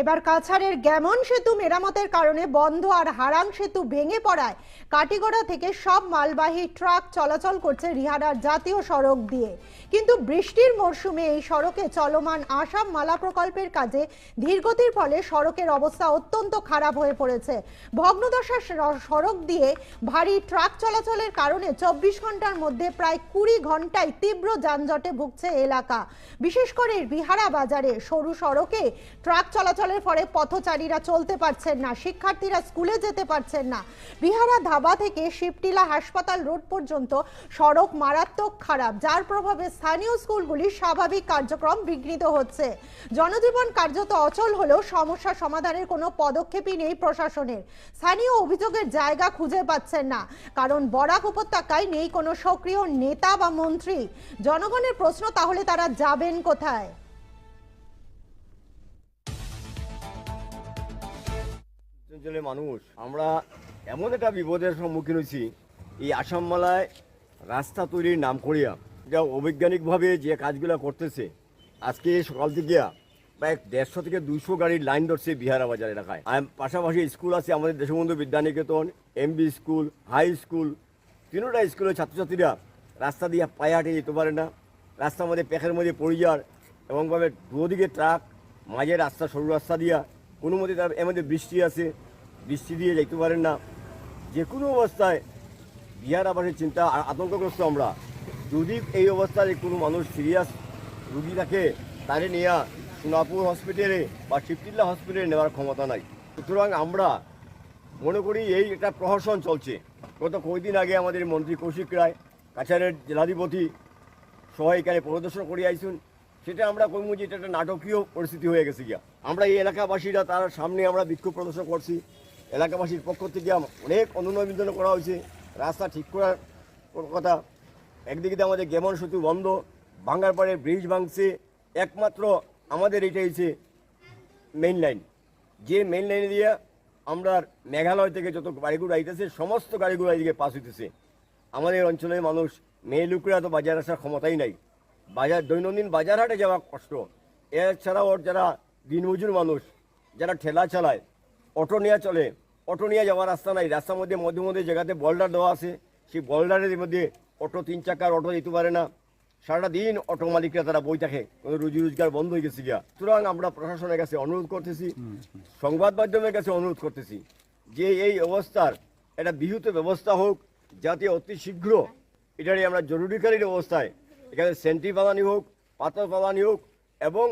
এবার কাছাড়ের গ্যামন সেতু মেরামতের কারণে বন্ধ আর হারাং সেতু ভেঙে পড়ায়। কাটিগড়া থেকে সব মালবাহী ট্রাক চলাচল করছে রিহারার জাতীয় সড়ক দিয়ে। কিন্তু বৃষ্টির মরশুমে এই সড়কে চলমান আসাম মালা প্রকল্পের কাজে ধীরগতির ফলে সড়কের অবস্থা অত্যন্ত খারাপ হয়ে পড়েছে। ভগ্নদশা সড়ক দিয়ে ভারী ট্রাক চলাচলের কারণে চব্বিশ ঘণ্টার মধ্যে প্রায় কুড়ি ঘন্টায় তীব্র যানজটে ভুগছে এলাকা। বিশেষ করে বিহারা বাজারে সরু সড়কে ট্রাক চলাচলের ফলে পথচারীরা চলতে পারছেন না, শিক্ষার্থীরা স্কুলে যেতে পারছেন না। বিহারা ধাবা থেকে শিবটিলা হাসপাতাল রোড পর্যন্ত সড়ক মারাত্মক খারাপ। যার প্রভাবে স্থানীয় স্কুলগুলির স্বাভাবিক কার্যক্রম বিঘ্নিত হচ্ছে। জনজীবন কার্যত অচল হলেও সমস্যা সমাধানের কোনো পদক্ষেপই নেই প্রশাসনের। স্থানীয় অভিযোগের জায়গা খুঁজে পাচ্ছেন না, কারণ বরাক উপত্যকায় নেই কোনো সক্রিয় নেতা বা মন্ত্রী। জনগণের প্রশ্ন, তাহলে তারা যাবেন কোথায়? অঞ্চলের মানুষ, আমরা এমন একটা বিপদের সম্মুখীন হয়েছি, এই আসাম মালায় রাস্তা তৈরির নাম করিয়া, যা অবৈজ্ঞানিকভাবে যে কাজগুলো করতেছে, আজকে সকাল থেকে প্রায় দেড়শো থেকে দুশো গাড়ির লাইন ধরছে বিহারা বাজার এলাকায়। পাশাপাশি স্কুল আছে আমাদের Deshbandhu Vidyaniketan MB school, high school, তিনোটা স্কুলের ছাত্রছাত্রীরা রাস্তা দিয়ে পায়ে হাঁটে যেতে পারে না, রাস্তার মধ্যে প্যাকের মধ্যে পড়ে যাওয়ার এবংভাবে দুদিকে ট্রাক, মাঝে রাস্তা, সরু রাস্তা দিয়া, কোনো মতে তার এর মধ্যে বৃষ্টি আছে বৃষ্টি দিয়ে যাইতে পারেন না। যে কোনো অবস্থায় বিহার আবাসের চিন্তা আতঙ্কগ্রস্ত আমরা। যদি এই অবস্থায় কোনো মানুষ সিরিয়াস রুগী থাকে তারে নিয়ে সোনাপুর হসপিটালে বা শিবটিল্লা হসপিটালে নেওয়ার ক্ষমতা নাই। সুতরাং আমরা মনে করি এই একটা প্রহসন চলছে। গত কয়েকদিন আগে আমাদের মন্ত্রী কৌশিক রায়, কাছাড়ের জেলাধিপতি সহ এখানে পরিদর্শন করে আইসুন। সেটা আমরা কইমু যে এটা একটা নাটকীয় পরিস্থিতি হয়ে গেছে গিয়া। আমরা এই এলাকাবাসীরা তার সামনে আমরা বিক্ষোভ প্রদর্শন করছি। এলাকাবাসীর পক্ষ থেকে অনেক অনুনয় করা হয়েছে। রাস্তা ঠিক করার কথা। একদিকে আমাদের গেমন সেতু বন্ধ ভাঙ্গার পাড়ে ব্রিজ ভাঙছে। একমাত্র আমাদের এটা হচ্ছে মেইন লাইন যে মেইন লাইনে দিয়ে আমরা মেঘালয় থেকে যত গাড়িগুলো আইতেছে, সমস্ত গাড়িগুলো এদিকে পাস হইতেছে। আমাদের অঞ্চলের মানুষ মেয়ে লোকেরা তো বাজার আসার ক্ষমতাই নাই। বাজার, দৈনন্দিন বাজার হাটে যাওয়া কষ্ট। এছাড়াও যারা দিনমজুর মানুষ, যারা ঠেলা চালায়, অটো নিয়ে চলে অটো নিয়ে যাওয়ার রাস্তা নাই। রাস্তার মধ্যে মধ্যে মধ্যে জায়গাতে বল্ডার দেওয়া আছে। সেই বল্ডারের মধ্যে অটো তিন চাকার অটো যেতে পারে না। সারাটা দিন অটো মালিকরা তারা বই থাকে। রুজি রোজগার বন্ধ হয়ে গেছে গিয়া। সুতরাং আমরা প্রশাসনের কাছে অনুরোধ করতেছি, সংবাদ মাধ্যমের কাছে অনুরোধ করতেছি যে এই অবস্থার একটা বিহুত ব্যবস্থা হোক, যাতে অতি শীঘ্র এটারই আমরা জরুরিকালীন অবস্থায় এখানে সেন্ট্রি পালানি হোক, পাথর পালানি হোক এবং